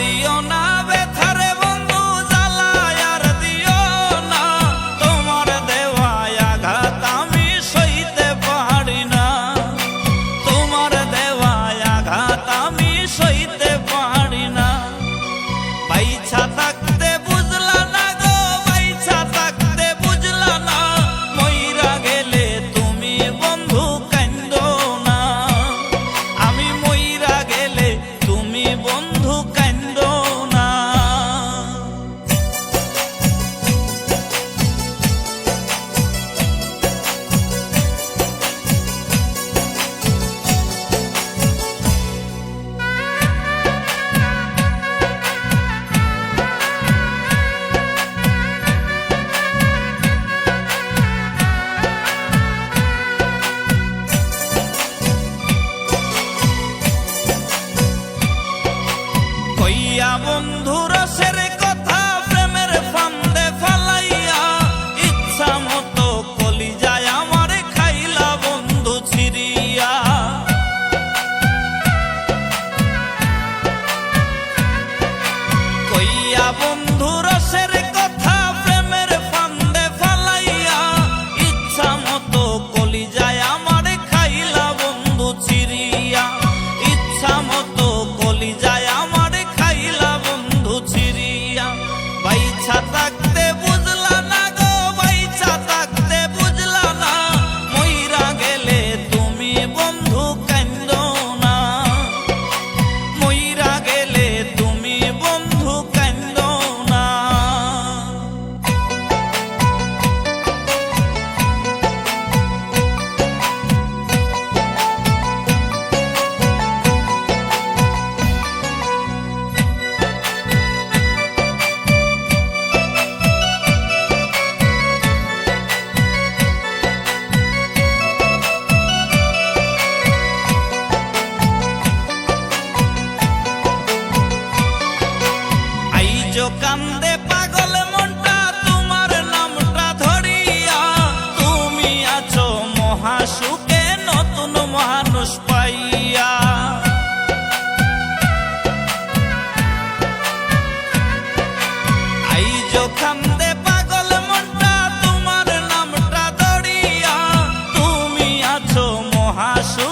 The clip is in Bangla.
the all night. বন্ধু রসের মানুষ পাইয়া। আইজ খান্দে পাগল মনটা তোমার নামটা দড়িয়া তুমি আছো মহাশু